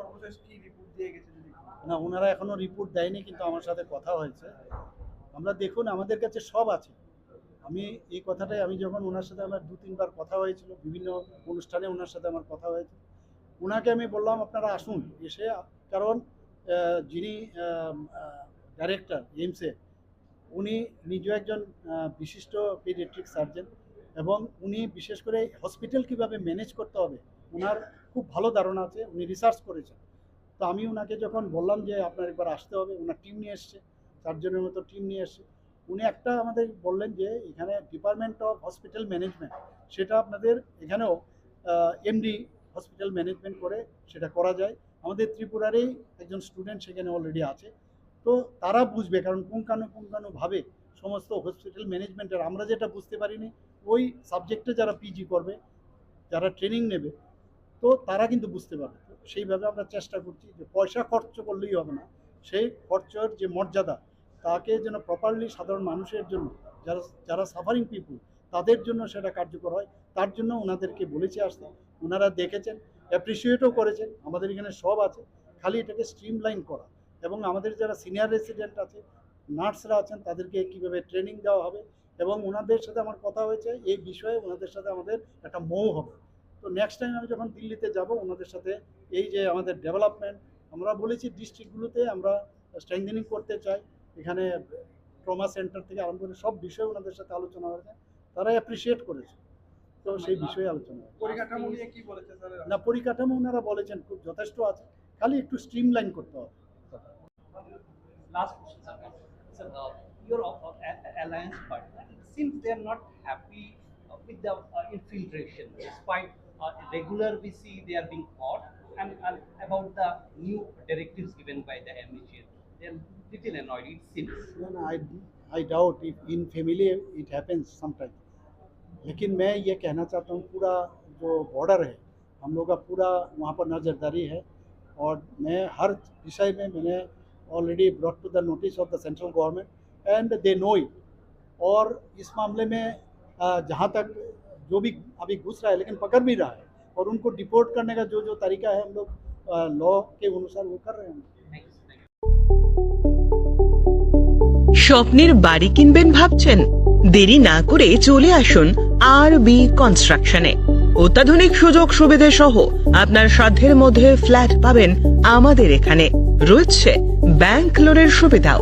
সর্বশেষ কি রিপোর্ট দিয়ে গেছে না, ওনারা এখনও রিপোর্ট দেয়নি, কিন্তু আমার সাথে কথা হয়েছে। আমরা দেখুন, আমাদের কাছে সব আছে। আমি এই কথাটাই, আমি যখন ওনার সাথে আমার দু, তিনবার কথা হয়েছিল, বিভিন্ন অনুষ্ঠানে ওনার সাথে আমার কথা হয়েছে, ওনাকে আমি বললাম, আপনারা আসুন। এসে, কারণ যিনি ডাইরেক্টর এইমসে, উনি নিজেও একজন বিশিষ্ট পেডিয়াট্রিক সার্জন এবং উনি বিশেষ করে হসপিটাল কীভাবে ম্যানেজ করতে হবে ওনার খুব ভালো ধারণা আছে, উনি রিসার্চ করেছেন। তো আমি ওনাকে যখন বললাম যে আপনার একবার আসতে হবে ওনার টিম নিয়ে এসছে, চারজনের মতো টিম নিয়ে এসছে। উনি একটা আমাদের বললেন যে এখানে ডিপার্টমেন্ট অফ হসপিটাল ম্যানেজমেন্ট সেটা আপনাদের এখানেও এমডি হসপিটাল ম্যানেজমেন্ট করে সেটা করা যায়। আমাদের ত্রিপুরারই একজন স্টুডেন্ট সেখানে অলরেডি আছে। তো তারা বুঝবে, কারণ পুঙ্খানু পুঙ্খানুভাবে সমস্ত হসপিটাল ম্যানেজমেন্টের আমরা যেটা বুঝতে পারিনি, ওই সাবজেক্টে যারা পিজি করবে, যারা ট্রেনিং নেবে তো তারা কিন্তু বুঝতে পারবে। সেইভাবে আমরা চেষ্টা করছি যে পয়সা খরচ করলেই হবে না। সেই খরচের যে মর্যাদা, তাকে যেন প্রপারলি সাধারণ মানুষের জন্য, যারা যারা সাফারিং পিপুল তাদের জন্য সেটা কার্যকর হয়। তার জন্য ওনাদেরকে বলেছি আসতে। ওনারা দেখেছেন অ্যাপ্রিসিয়েটও করেছেন। আমাদের এখানে সব আছে। খালি এটাকে স্ট্রিমলাইন করা। এবং আমাদের যারা সিনিয়র রেসিডেন্ট আছে, নার্সরা আছেন, তাদেরকে কীভাবে ট্রেনিং দেওয়া হবে? এবং ওনাদের সাথে আমার কথা হয়েছে, এই বিষয়ে ওনাদের সাথে আমাদের একটা মৌ হবে। তো নেক্সট টাইম আমি যখন দিল্লিতে যাব ওনাদের সাথে এই যে আমাদের ডেভেলপমেন্ট আমরা বলেছি ডিস্ট্রিক্টগুলোতে আমরা স্ট্রেংথেনিং করতে চাই। এখানে ট্রমা সেন্টার থেকে আরম্ভ করে সব বিষয়ে ওনাদের সাথে আলোচনা হয়েছে। তারা অ্যাপ্রিসিয়েট করেছে। তো সেই বিষয়ে আলোচনা পরিকাঠামো নিয়ে কি বলেছে না পরিকাঠামো ওনারা বলেছেন খুব যথেষ্ট আছে। খালি একটু স্ট্রিমলাইন করতে হবে। Uh, your uh, alliance partner seems they are not happy with the uh, infiltration. Despite uh, regular we see they are being caught, and, and about the new directives given by the MHA, they are little annoyed. It seems. No, no, I, I doubt if in family it happens sometime. लेकिन मैं ये कहना चाहता हूँ पूरा जो border है हम लोग का पूरा वहाँ पर नज़रदारी है और मैं हर विषय में मैंने already brought to the notice of the central government and they know it और इस मामले में अ, जहाँ तक जो भी अभी घुस रहा है लेकिन पकड़ भी रहा है और उनको डिपोर्ट करने का जो जो तरीका है हम लोग लॉ के अनुसार वो कर रहे हैं Thank you. Thank you. স্বপ্নের বাড়ি কিনবেন ভাবছেন দেরি না করে চলে আসুন আর বি কনস্ট্রাকশনে অত্যাধুনিক সুযোগ সুবিধে সহ আপনার সাধ্যের মধ্যে ফ্ল্যাট পাবেন আমাদের এখানে রয়েছে ব্যাংক লোনের সুবিধাও